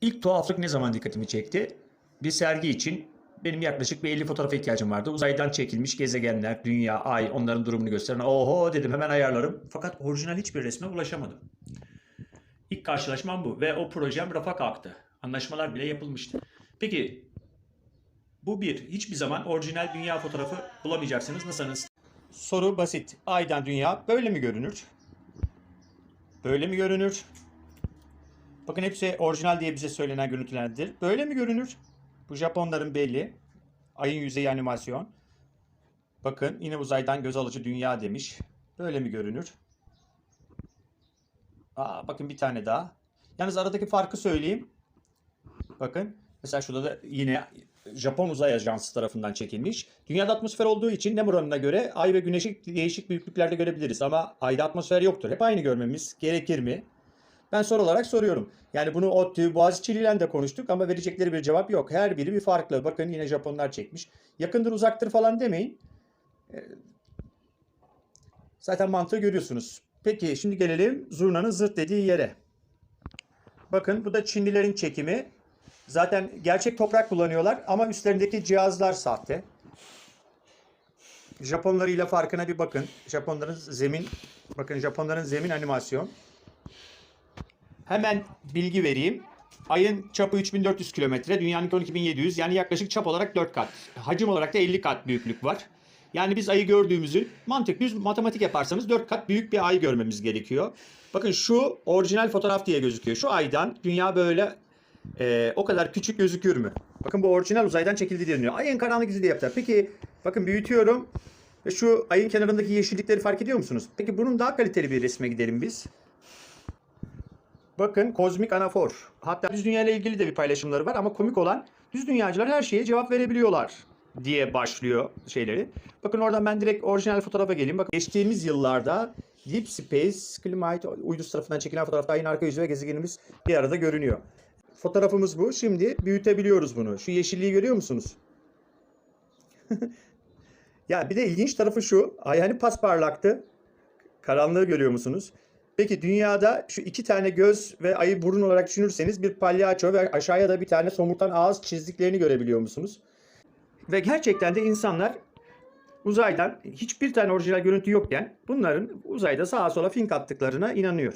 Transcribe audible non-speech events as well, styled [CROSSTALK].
İlk tuhaflık ne zaman dikkatimi çekti? Bir sergi için benim yaklaşık bir 50 fotoğrafa ihtiyacım vardı. Uzaydan çekilmiş gezegenler, dünya, ay, onların durumunu gösteren. Oho dedim hemen ayarlarım. Fakat orijinal hiçbir resme ulaşamadım. İlk karşılaşmam bu ve o projem rafa kalktı. Anlaşmalar bile yapılmıştı. Peki bu bir. Hiçbir zaman orijinal dünya fotoğrafı bulamayacaksınız. Nasılsınız? Soru basit. Aydan dünya böyle mi görünür? Böyle mi görünür? Bakın hepsi orijinal diye bize söylenen görüntülerdir. Böyle mi görünür? Bu Japonların belli. Ayın yüzeyi animasyon. Bakın yine uzaydan göz alıcı dünya demiş. Böyle mi görünür? Aa, bakın bir tane daha. Yalnız aradaki farkı söyleyeyim. Bakın mesela şurada da yine Japon Uzay Ajansı tarafından çekilmiş. Dünyada atmosfer olduğu için nem oranına göre ay ve güneşi değişik büyüklüklerde görebiliriz. Ama ayda atmosfer yoktur. Hep aynı görmemiz gerekir mi? Ben soru olarak soruyorum. Yani bunu ODTÜ, Boğaziçi ile de konuştuk ama verecekleri bir cevap yok. Her biri bir farklı. Bakın yine Japonlar çekmiş. Yakındır uzaktır falan demeyin. Ee, Zaten mantığı görüyorsunuz. Peki şimdi gelelim zurnanın zırt dediği yere. Bakın bu da Çinlilerin çekimi. Zaten gerçek toprak kullanıyorlar ama üstlerindeki cihazlar sahte. Japonlarıyla farkına bir bakın. Japonların zemin, bakın Japonların zemin animasyon. Hemen bilgi vereyim. Ayın çapı 3400 kilometre, dünyanın 12700 yani yaklaşık çap olarak 4 kat. Hacim olarak da 50 kat büyüklük var. Yani biz ayı gördüğümüzü mantık düz matematik yaparsanız 4 kat büyük bir ay görmemiz gerekiyor. Bakın şu orijinal fotoğraf diye gözüküyor. Şu aydan dünya böyle e, o kadar küçük gözükür mü? Bakın bu orijinal uzaydan çekildi deniyor. Ayın karanlık izi diye yaptılar. Peki bakın büyütüyorum. Şu ayın kenarındaki yeşillikleri fark ediyor musunuz? Peki bunun daha kaliteli bir resme gidelim biz. Bakın kozmik anafor. Hatta düz dünya ile ilgili de bir paylaşımları var ama komik olan düz dünyacılar her şeye cevap verebiliyorlar diye başlıyor şeyleri. Bakın oradan ben direkt orijinal fotoğrafa geleyim. Bakın geçtiğimiz yıllarda Deep Space Climate uydusu tarafından çekilen fotoğrafta ayın arka yüzü ve gezegenimiz bir arada görünüyor. Fotoğrafımız bu. Şimdi büyütebiliyoruz bunu. Şu yeşilliği görüyor musunuz? [LAUGHS] ya bir de ilginç tarafı şu. Ay hani pasparlaktı. Karanlığı görüyor musunuz? Peki dünyada şu iki tane göz ve ayı burun olarak düşünürseniz bir palyaço ve aşağıya da bir tane somurtan ağız çizdiklerini görebiliyor musunuz? Ve gerçekten de insanlar uzaydan hiçbir tane orijinal görüntü yokken bunların uzayda sağa sola fink attıklarına inanıyor.